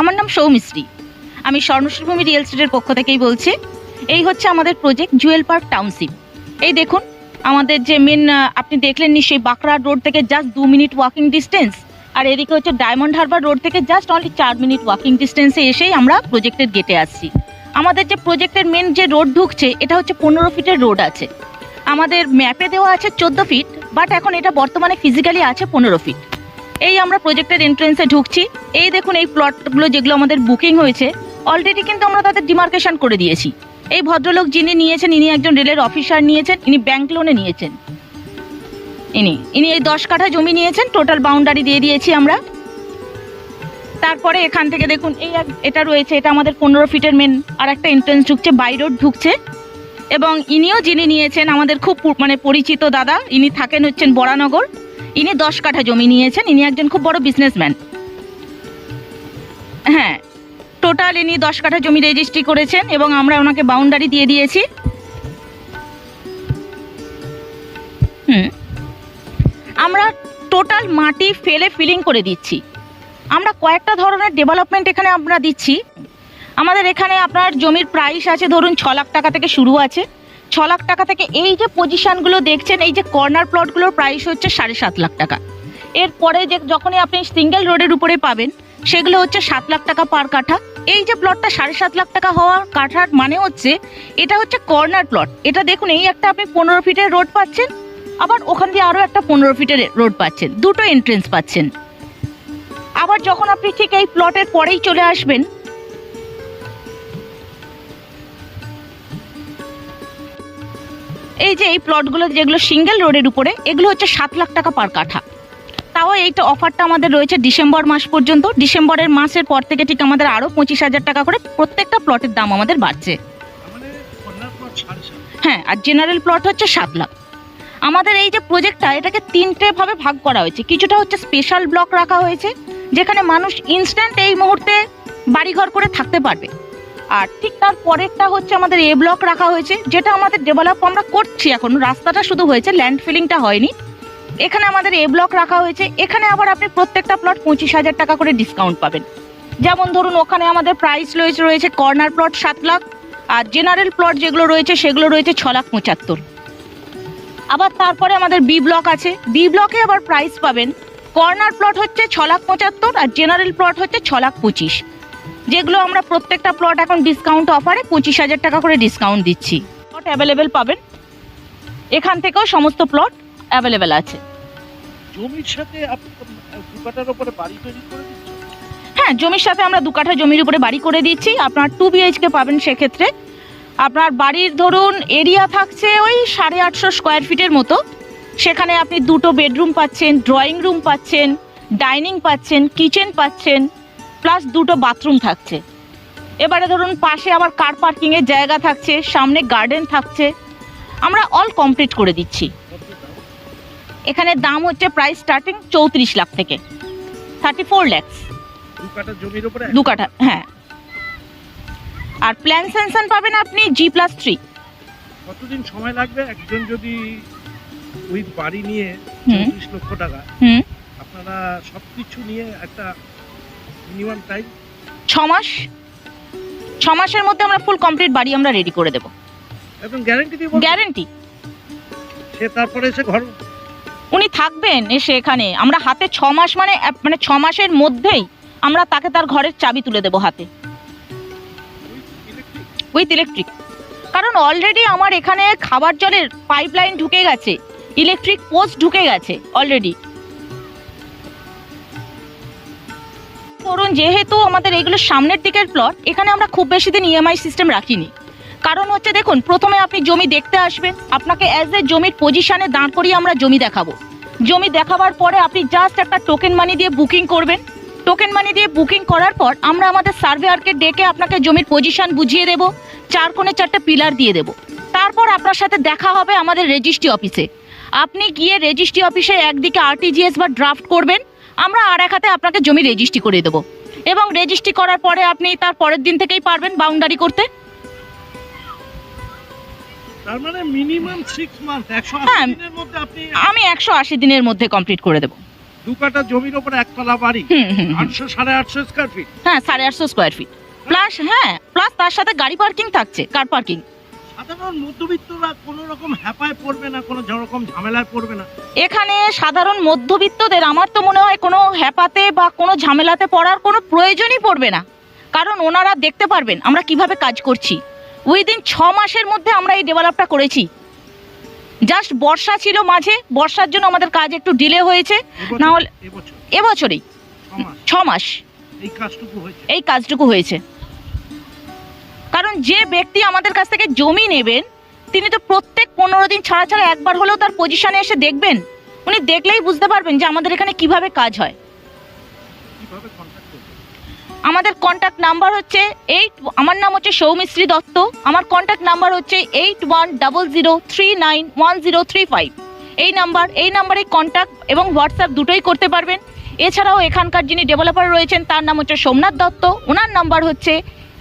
আমার নাম সৌমিশ্রী। আমি স্বর্ণশ্রীভূমি রিয়েল স্টেটের পক্ষ থেকেই বলছি, এই হচ্ছে আমাদের প্রজেক্ট জুয়েল পার্ক টাউনশিপ এই দেখুন, আমাদের যে মেন আপনি দেখলেন নিশ্চয়ই বাঁকড়া রোড থেকে জাস্ট দু মিনিট ওয়াকিং ডিস্টেন্স আর এদিকে হচ্ছে ডায়মন্ড হারবার রোড থেকে জাস্ট অনলি চার মিনিট ওয়াকিং ডিস্টেন্সে এসেই আমরা প্রজেক্টের গেটে আসছি। আমাদের যে প্রজেক্টের মেন যে রোড ঢুকছে, এটা হচ্ছে পনেরো ফিটের রোড আছে। আমাদের ম্যাপে দেওয়া আছে চোদ্দ ফিট বাট এখন এটা বর্তমানে ফিজিক্যালি আছে পনেরো ফিট এই আমরা প্রজেক্টের এন্ট্রেন্সে ঢুকছি। এই দেখুন, এই প্লটগুলো যেগুলো আমাদের বুকিং হয়েছে অলরেডি কিন্তু আমরা তাদের ডিমার্কেশন করে দিয়েছি। এই ভদ্রলোক যিনি নিয়েছেন, ইনি একজন রেলের অফিসার নিয়েছেন, ইনি ব্যাংক লোনে নিয়েছেন। ইনি ইনি এই দশ কাঠা জমি নিয়েছেন টোটাল বাউন্ডারি দিয়ে দিয়েছি আমরা। তারপরে এখান থেকে দেখুন, এই এটা রয়েছে, এটা আমাদের পনেরো ফিটের মেন আর একটা এন্ট্রেন্স ঢুকছে বাই রোড ঢুকছে। এবং ইনিও যিনি নিয়েছেন, আমাদের খুব মানে পরিচিত দাদা, ইনি থাকেন হচ্ছেন বরানগর। ইনি দশ কাঠা জমি নিয়েছেন, ইনি একজন খুব বড় বিজনেসম্যান হ্যাঁ টোটাল ইনি দশ কাঠা জমি রেজিস্ট্রি করেছেন এবং আমরা ওনাকে বাউন্ডারি দিয়ে দিয়েছি। হুম, আমরা টোটাল মাটি ফেলে ফিলিং করে দিচ্ছি। আমরা কয়েকটা ধরনের ডেভেলপমেন্ট এখানে আমরা দিচ্ছি। আমাদের এখানে আপনার জমির প্রাইস আছে ধরুন ছ লাখ টাকা থেকে শুরু আছে। ছ লাখ টাকা থেকে এই যে পজিশনগুলো দেখছেন, এই যে কর্নার প্লটগুলোর প্রাইস হচ্ছে সাড়ে সাত লাখ টাকা। এরপরে যে যখনই আপনি সিঙ্গেল রোডের উপরে পাবেন, সেগুলো হচ্ছে সাত লাখ টাকা পার কাঠা। এই যে প্লটটা সাড়ে সাত লাখ টাকা হওয়ার কাঠার মানে হচ্ছে, এটা হচ্ছে কর্নার প্লট এটা দেখুন, এই একটা আপনি পনেরো ফিটের রোড পাচ্ছেন, আবার ওখান দিয়ে আরও একটা পনেরো ফিটের রোড পাচ্ছেন, দুটো এন্ট্রেন্স পাচ্ছেন। আবার যখন আপনি ঠিক এই প্লটের পরেই চলে আসবেন এই যে এই প্লটগুলো যেগুলো সিঙ্গেল রোডের উপরে, এগুলো হচ্ছে সাত লাখ টাকা পার কাঠা। তাও এইটা অফারটা আমাদের রয়েছে ডিসেম্বর মাস পর্যন্ত। ডিসেম্বরের মাসের পর থেকে ঠিক আমাদের আরও পঁচিশ হাজার টাকা করে প্রত্যেকটা প্লটের দাম আমাদের বাড়ছে। হ্যাঁ আর জেনারেল প্লট হচ্ছে সাত লাখ। আমাদের এই যে প্রজেক্টটা এটাকে তিনটে ভাবে ভাগ করা হয়েছে। কিছুটা হচ্ছে স্পেশাল ব্লক রাখা হয়েছে, যেখানে মানুষ ইনস্ট্যান্ট এই মুহূর্তে বাড়িঘর করে থাকতে পারবে। আর ঠিক তার পরেরটা হচ্ছে আমাদের এ ব্লক রাখা হয়েছে, যেটা আমাদের ডেভেলপ আমরা করছি এখন। রাস্তাটা শুধু হয়েছে ল্যান্ড ফিলিংটা হয়নি। এখানে আমাদের এ ব্লক রাখা হয়েছে, এখানে আবার আপনি প্রত্যেকটা প্লট পঁচিশ হাজার টাকা করে ডিসকাউন্ট পাবেন। যেমন ধরুন, ওখানে আমাদের প্রাইস রয়েছে রয়েছে কর্নার প্লট সাত লাখ, আর জেনারেল প্লট যেগুলো রয়েছে, সেগুলো রয়েছে ছ লাখ পঁচাত্তর। আবার তারপরে আমাদের বি ব্লক আছে। বি ব্লকে আবার প্রাইস পাবেন। কর্নার প্লট হচ্ছে ছ লাখ পঁচাত্তর আর জেনারেল প্লট হচ্ছে ছ লাখ পঁচিশ। যেগুলো আমরা প্রত্যেকটা প্লট এখন ডিসকাউন্ট অফারে পঁচিশ হাজার টাকা করে ডিসকাউন্ট দিচ্ছি। প্লট অ্যাভেলেবেল পাবেন। এখান থেকেও সমস্ত প্লট অ্যাভেলেবেল আছে। জমির সাথে আপনি দু কাটার উপরে বাড়ি তৈরি করে হ্যাঁ জমির সাথে আমরা দু কাঠা জমির উপরে বাড়ি করে দিচ্ছি। আপনার টু বিএইচকে পাবেন সেক্ষেত্রে। আপনার বাড়ির ধরুন এরিয়া থাকছে ওই সাড়ে আটশো স্কোয়ার ফিটের মতো। সেখানে আপনি দুটো বেডরুম পাচ্ছেন ড্রয়িং রুম পাচ্ছেন ডাইনিং পাচ্ছেন কিচেন পাচ্ছেন। প্লাস দুটো বাথরুম থাকছে। এবারে ধরুন পাশে আবার কার পার্কিংয়ের জায়গা থাকছে সামনে গার্ডেন থাকছে। আমরা অল কমপ্লিট করে দিচ্ছি। এখানে দাম হচ্ছে প্রাইস স্টার্টিং চৌত্রিশ লাখ থেকে। থার্টি ফোর ল্যাক্স দু কাটা জমির উপরে? দু কাঠা হ্যাঁ। আর প্ল্যান সেনশন পাবেন আপনি জি প্লাস থ্রি কতদিন সময় লাগবে? একজন যদি উইথ বাড়ি নিয়ে। চৌত্রিশ লক্ষ টাকা আপনারা সবকিছু নিয়ে একটা মিনিমাম টাইম ছ মাস ছ মাসের মধ্যে আমরা ফুল কমপ্লিট বাড়ি আমরা রেডি করে দেবো। একদম গ্যারেন্টি বলুন। গ্যারেন্টি সে তারপরে এসে ঘর উনি থাকবেন এসে এখানে। আমরা হাতে ছ মাস মানে মানে ছ মাসের মধ্যেই আমরা তাকে তার ঘরের চাবি তুলে দেবো হাতে। উইথ ইলেকট্রিক কারণ অলরেডি আমার এখানে খাবার জলের পাইপলাইন ঢুকে গেছে। ইলেকট্রিক পোস্ট ঢুকে গেছে অলরেডি ধরুন, যেহেতু আমাদের এইগুলো সামনের দিকের প্লট এখানে আমরা খুব বেশি দিন ইএমআই সিস্টেম রাখিনি। কারণ হচ্ছে দেখুন, প্রথমে আপনি জমি দেখতে আসবেন, আপনাকে অ্যাজ এ জমির পজিশনে দাঁড় করিয়ে আমরা জমি দেখাবো। জমি দেখাবার পরে আপনি জাস্ট একটা টোকেন মানি দিয়ে বুকিং করবেন। টোকেন মানি দিয়ে বুকিং করার পর আমরা আমাদের সার্ভেয়ারকে ডেকে আপনাকে জমির পজিশন বুঝিয়ে দেব, চার কোণে চারটে পিলার দিয়ে দেব। তারপর আপনার সাথে দেখা হবে আমাদের রেজিস্ট্রি অফিসে আপনি গিয়ে রেজিস্ট্রি অফিসে একদিকে আরটিজিএস বা ড্রাফট করবেন আমরা আর এক হাতে আপনাকে জমি রেজিস্ট্রি করে দেবো। এবং রেজিস্ট্রি করার পরে আপনি তার পরের দিন থেকেই পারবেন বাউন্ডারি করতে। মানে হ্যাঁ। আমি একশো আশি দিনের মধ্যে কমপ্লিট করে দেবো। দু কাটা জমির ওপর একতলা বাড়ি। আটশো সাড়ে আটশো স্কোয়ার ফিট হ্যাঁ সাড়ে আটশো স্কোয়ার ফিট প্লাস হ্যাঁ প্লাস তার সাথে গাড়ি পার্কিং থাকছে কার পার্কিং সাধারণ মধ্যবিত্তরা কোনো রকম হ্যাপায় পড়বে না কোনো রকম ঝামেলায় পড়বে না। এখানে সাধারণ মধ্যবিত্তদের আমার তো মনে হয় কোনো হ্যাপাতে বা কোনো ঝামেলাতে পড়ার কোনো প্রয়োজনই পড়বে না। কারণ ওনারা দেখতে পারবেন আমরা কীভাবে কাজ করছি। উইদিন ছ মাসের মধ্যে আমরা এই ডেভেলপটা করেছি। জাস্ট বর্ষা ছিল মাঝে বর্ষার জন্য আমাদের কাজ একটু ডিলে হয়েছে। না হলে- এবছর? এবছরেই। ছ মাস? এই কাজটুকু হয়েছে। কারণ যে ব্যক্তি আমাদের কাছ থেকে জমি নেবেন, তিনি তো প্রত্যেক পনেরো দিন ছাড়া ছাড়া একবার হলেও তার পজিশনে এসে দেখবেন। উনি দেখলেই বুঝতে পারবেন যে আমাদের এখানে কীভাবে কাজ হয়। আমাদের কন্ট্যাক্ট নাম্বার হচ্ছে এইট আমার নাম হচ্ছে সৌমিশ্রী দত্ত, আমার কন্ট্যাক্ট নাম্বার হচ্ছে eight one double zero three nine one zero three five এই নাম্বার এই নাম্বারে কন্ট্যাক্ট এবং হোয়াটসঅ্যাপ দুটোই করতে পারবেন। এছাড়াও এখানকার যিনি ডেভেলপার রয়েছেন, তার নাম হচ্ছে সোমনাথ দত্ত, ওনার নাম্বার হচ্ছে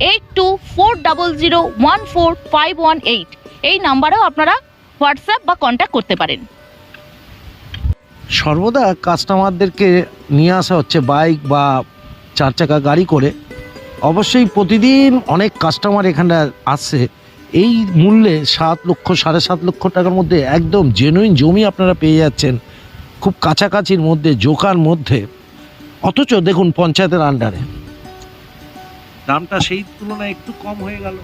eight two four double zero one four five one eight এই নাম্বারেও আপনারা হোয়াটসঅ্যাপ বা কন্ট্যাক্ট করতে পারেন। সর্বদা কাস্টমারদেরকে নিয়ে আসা হচ্ছে বাইক বা চার চাকা গাড়ি করে। অবশ্যই প্রতিদিন অনেক কাস্টমার এখানে আসছে এই মূল্যে সাত লক্ষ, সাড়ে সাত লক্ষ টাকার মধ্যে একদম জেনুইন জমি আপনারা পেয়ে যাচ্ছেন। খুব কাছাকাছির মধ্যে, জোকার মধ্যে। অথচ দেখুন পঞ্চায়েতের আন্ডারে দামটা সেই তুলনায় একটু কম হয়ে গেল।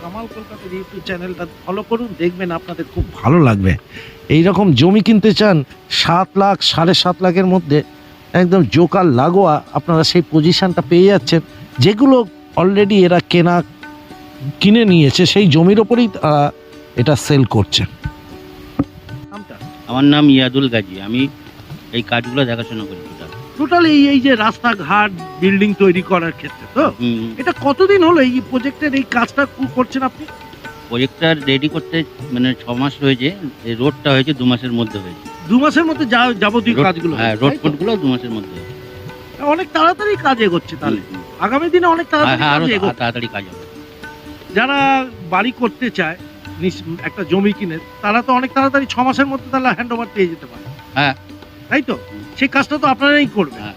কামাল কলকাতার ইউটিউব চ্যানেলটা ফলো করুন, দেখবেন আপনাদের খুব ভালো লাগবে। এই রকম জমি কিনতে চান, সাত লাখ, সাড়ে সাত লাখের মধ্যে একদম জোকার লাগোয়া আপনারা সেই পজিশানটা পেয়ে যাচ্ছেন। যেগুলো অলরেডি এরা কেনা, কিনে নিয়েছে, সেই জমির ওপরেই তারা এটা সেল করছে। আমার নাম ইয়াদুল গাজী, আমি এই কাজগুলো দেখাশোনা করি। টোটাল এই এই যে রাস্তাঘাট বিল্ডিং তৈরি করার ক্ষেত্রে তো? এটা কতদিন হলো এই প্রজেক্টের এই কাজটা করছেন আপনি? প্রজেক্টটা রেডি করতে মানে ছ মাস হয়েছে এই রোডটা হয়েছে দু মাসের মধ্যে হয়েছে। দু মাসের মধ্যে যা যাবতীয় কাজগুলো হ্যাঁ রোড ফোডগুলো দু মাসের মধ্যে অনেক তাড়াতাড়ি কাজ এগোচ্ছে তাহলে। আগামী দিনে অনেক হ্যাঁ তাড়াতাড়ি হ্যাঁ তাড়াতাড়ি কাজ হবে। যারা বাড়ি করতে চায় একটা জমি কিনে তারা তো অনেক তাড়াতাড়ি ছ মাসের মধ্যে তাহলে হ্যান্ড ওভার পেয়ে যেতে পারে। হ্যাঁ। তাই তো? সেই কাজটা তো আপনারাই করবেন। হ্যাঁ।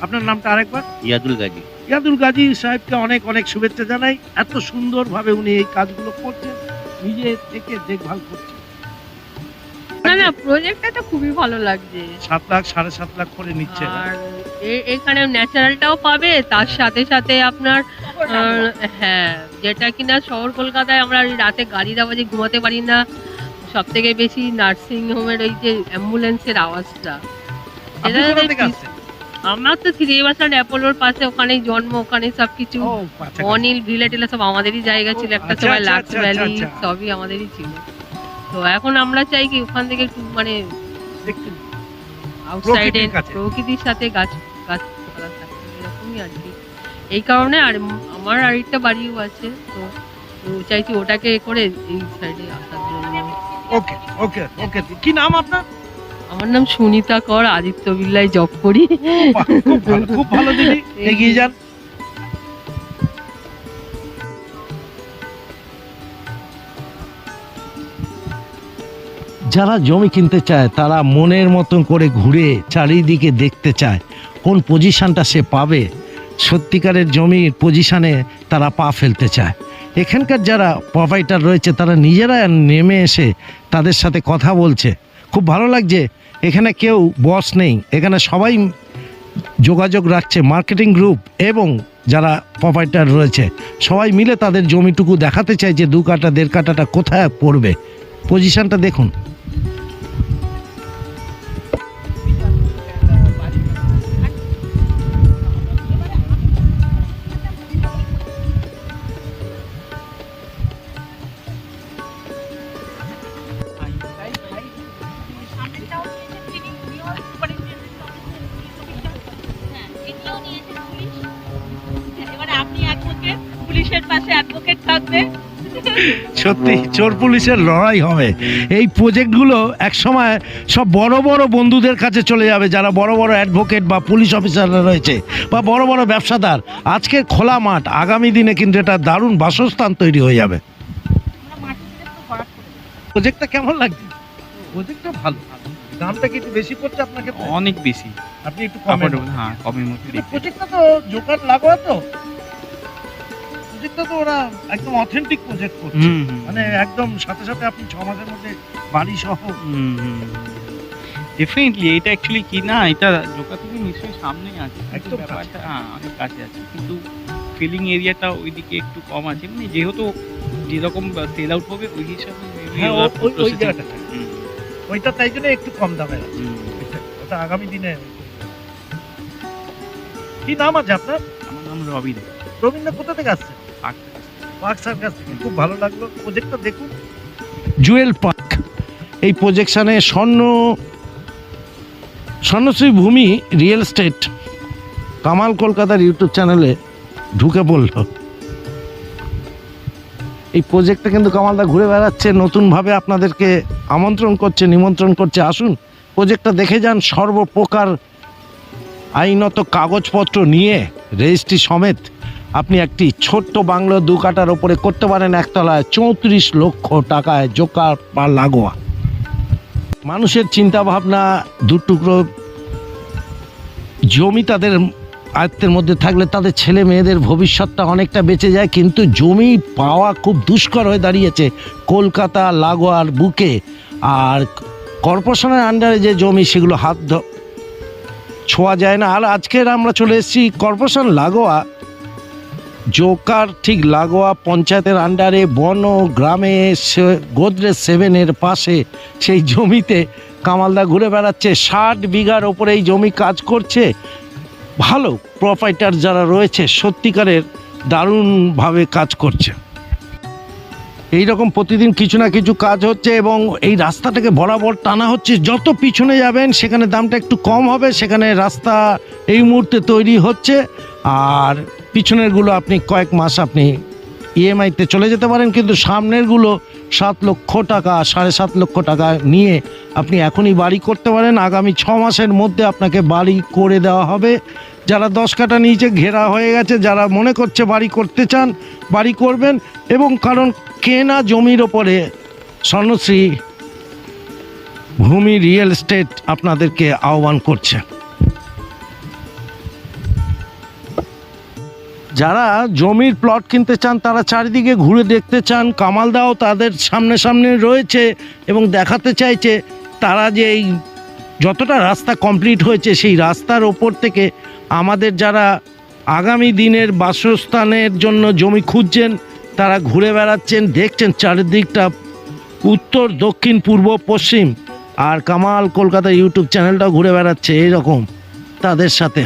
আপনার নামটা আরেকবার? ইয়াদুল গাজী। ইয়াদুল গাজী সাহেবকে অনেক অনেক শুভেচ্ছা জানাই। এত সুন্দরভাবে উনি এই কাজগুলো করছেন নিজে থেকে দেখভাল করছেন। না না প্রজেক্টটা তো খুবই ভালো লাগছে। সাত লাখ সাড়ে সাত লাখ করে নিচ্ছে। আর এ- এখানে ন্যাচারালটাও পাবে তার সাথে সাথে আপনার আহ, হ্যাঁ যেটা কিনা শহর কলকাতায় আমরা ওই রাতে গাড়ির আওয়াজে ঘুমাতে পারি না সব থেকে বেশি নার্সিং হোমের ওই যে অ্যাম্বুলেন্সের আওয়াজটা। আমার তো থ্রি বাসার অ্যাপোলোর পাশে ওখানেই জন্ম ওখানে সবকিছু আচ্ছা, অনিল ভিলে টিলে সব আমাদেরই জায়গা ছিল। একটা আচ্ছা, সময় আচ্ছা, লাক্স ভ্যালি। সবই আমাদেরই ছিল। তো এখন আমরা চাই কি ওখান থেকে একটু মানে আউটসাইডে প্রকৃতির সাথে গাছ থাকে এরকমই আর কি। এই কারণে আর আমার আরেকটা বাড়িও আছে তো তো চাইছি ওটাকে করে এই সাইডে আসার জন্য। ওকে ওকে ওকে। কি নাম আপনার? আমার নাম সুনিতা কর আদিত্য বিল্লায় জব করি। খুব ভালো খুব ভালো দিদি। এগিয়ে যান। যারা জমি কিনতে চায় তারা মনের মতন করে ঘুরে চারিদিকে দেখতে চায় কোন পজিশনটা সে পাবে। সত্যিকারের জমির পজিশনে তারা পা ফেলতে চায়। এখানকার যারা প্রোভাইডার রয়েছে তারা নিজেরা নেমে এসে তাদের সাথে কথা বলছে। খুব ভালো লাগছে এখানে কেউ বস নেই। এখানে সবাই যোগাযোগ রাখছে মার্কেটিং গ্রুপ এবং যারা প্রপার্টার রয়েছে, সবাই মিলে তাদের জমিটুকু দেখাতে চায় যে দু কাটা, দেড় কাটাটা কোথায় পড়বে। পজিশনটা দেখুন। সত্যি চোর পুলিশের লড়াই হবে। এই প্রজেক্টগুলো একসময় সব বড় বড় বন্ধুদের কাছে চলে যাবে যারা বড় বড় অ্যাডভোকেট বা পুলিশ অফিসাররা রয়েছে বা বড় বড় ব্যবসাদার। আজকের খোলা মাঠ আগামী দিনে কিন্তু এটা দারুণ বাসস্থান তৈরি হয়ে যাবে। প্রজেক্টটা কেমন লাগছে? প্রজেক্টটা ভালো। দামটা কি একটু বেশি পড়ছে আপনার ক্ষেত্রে অনেক বেশি। আপনি একটু কমে হ্যাঁ কমের মধ্যে প্রজেক্টটা তো জোকার লাগোয়া তো। প্রজেক্টটা তো ওরা একদম অথেন্টিক প্রজেক্ট করছে। মানে একদম সাথে সাথে আপনি ছ মাসের মধ্যে বাড়ি সহ। ডেফিনেটলি এটা অ্যাকচুয়ালি কি না এটা জোকা থেকে নিশ্চয়ই সামনেই আছে। একদম ব্যাপারটা হ্যাঁ অনেক কাছে আছে। কিন্তু ফিলিং এরিয়াটা ওইদিকে একটু কম আছে। মানে যেহেতু যেরকম সেল আউট হবে ওই হিসাবে হ্যাঁ ওই- জায়গাটা ওইটা তাই জন্য একটু কম। ওইটা- ওটা আগামী দিনে কি নাম আছে আপনার? আমার নাম রবি রবীন্দ্র কোথা থেকে আসছে জুয়েল পার্ক। এই প্রজেকশনে স্বর্ণ, স্বর্ণশ্রী ভূমি রিয়েল এস্টেট কামাল কলকাতার ইউটিউব চ্যানেলে ঢুকে পড়ল। এই প্রজেক্টটা কিন্তু কামালদা ঘুরে বেড়াচ্ছে, নতুনভাবে আপনাদেরকে আমন্ত্রণ করছে, নিমন্ত্রণ করছে। আসুন প্রজেক্টটা দেখে যান। সর্বপ্রকার আইনত কাগজপত্র নিয়ে রেজিস্ট্রি সমেত আপনি একটি ছোট্ট বাংলো দু কাটার ওপরে করতে পারেন একতলায় চৌত্রিশ লক্ষ টাকায় জোকার বা লাগোয়া। মানুষের চিন্তা ভাবনা দু টুকরো জমি তাদের আয়ত্তের মধ্যে থাকলে তাদের ছেলে মেয়েদের ভবিষ্যৎটা অনেকটা বেঁচে যায়, কিন্তু জমি পাওয়া খুব দুষ্কর হয়ে দাঁড়িয়েছে কলকাতা, লাগোয়ার বুকে। আর কর্পোরেশনের আন্ডারে যে জমি, সেগুলো হাত ছোঁয়া যায় না। আর আজকের আমরা চলে এসেছি কর্পোরেশন, লাগোয়া। জোকার ঠিক লাগোয়া পঞ্চায়েতের আন্ডারে বন গ্রামে গোদরেজ সেভেনের পাশে সেই জমিতে কামালদা ঘুরে বেড়াচ্ছে। ষাট বিঘার ওপরে এই জমি কাজ করছে। ভালো প্রপাইটার যারা রয়েছে, সত্যিকারের দারুণভাবে কাজ করছে। এই রকম প্রতিদিন কিছু না কিছু কাজ হচ্ছে এবং এই রাস্তাটাকে বরাবর টানা হচ্ছে। যত পিছনে যাবেন, সেখানে দামটা একটু কম হবে, সেখানে রাস্তা এই মুহূর্তে তৈরি হচ্ছে। আর পিছনেরগুলো আপনি কয়েক মাস আপনি ইএমআইতে চলে যেতে পারেন, কিন্তু সামনেরগুলো সাত লক্ষ টাকা, সাড়ে সাত লক্ষ টাকা নিয়ে আপনি এখনই বাড়ি করতে পারেন। আগামী ছ মাসের মধ্যে আপনাকে বাড়ি করে দেওয়া হবে। যারা দশ কাটা নিচে ঘেরা হয়ে গেছে, যারা মনে করছে বাড়ি করতে চান, বাড়ি করবেন এবং কারণ কেনা জমির ওপরে স্বর্ণশ্রী ভূমি রিয়েল এস্টেট আপনাদেরকে আহ্বান করছে। যারা জমির প্লট কিনতে চান, তারা চারিদিকে ঘুরে দেখতে চান। কামালদাও তাদের সামনে সামনে রয়েছে এবং দেখাতে চাইছে তারা যে এই যতটা রাস্তা কমপ্লিট হয়েছে, সেই রাস্তার ওপর থেকে আমাদের যারা আগামী দিনের বাসস্থানের জন্য জমি খুঁজছেন, তারা ঘুরে বেড়াচ্ছেন, দেখছেন চারিদিকটা উত্তর, দক্ষিণ, পূর্ব, পশ্চিম। আর কামাল কলকাতা ইউটিউব চ্যানেলটাও ঘুরে বেড়াচ্ছে, এইরকম তাদের সাথে।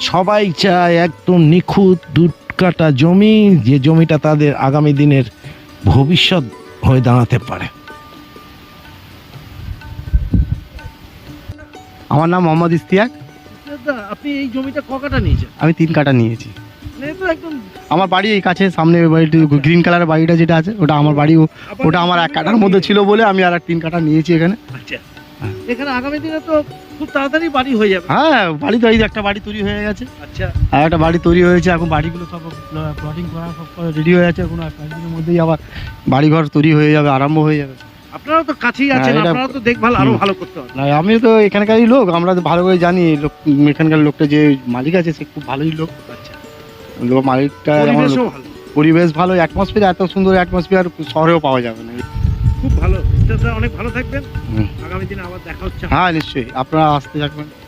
সবাই চায় একদম নিখুঁত দুধ কাটা জমি যে জমিটা তাদের আগামী দিনের ভবিষ্যৎ হয়ে দাঁড়াতে পারে। আমার নাম মোহাম্মদ ইস্তিয়াক আপনি এই জমিটা ক কাটা নিয়েছেন? আমি তিন কাটা নিয়েছি। মানে আমার বাড়ি এই কাছে সামনে বাড়িটি গ্রিন কালারের বাড়িটা যেটা আছে ওটা আমার বাড়ি ওটা আমার এক কাটার মধ্যে ছিল বলে আমি আর এক তিন কাটা নিয়েছি এখানে। আচ্ছা। এখানে আগামী দিনে তো খুব তাড়াতাড়ি বাড়ি হয়ে যাবে। হ্যাঁ বাড়ি তো এই একটা বাড়ি তৈরি হয়ে গেছে। আচ্ছা। আর একটা বাড়ি তৈরি হয়েছে এখন বাড়িগুলো সব প্লটিং করা সব রেডি হয়ে আছে এখন কয়েকদিনের মধ্যেই আবার বাড়িঘর তৈরি হয়ে যাবে আরম্ভ হয়ে যাবে। আপনারা তো কাছেই আছেন হ্যাঁ, আপনারা তো দেখভাল আরও ভালো করতে হবে। না আমি তো এখানকারই লোক আমরা তো ভালো করে জানি লোক এখানকার লোকটা যে মালিক আছে সে খুব ভালোই লোক। আচ্ছা। লোক মালিকটা পরিবেশ ভালো অ্যাটমসফিয়ার এত সুন্দর অ্যাটমসফিয়ার শহরেও পাওয়া যাবে না। খুব ভালো। অনেক ভালো থাকবেন। আগামী দিনে আবার দেখা হচ্ছে। হ্যাঁ নিশ্চয়ই। আপনারা আসতে থাকবেন।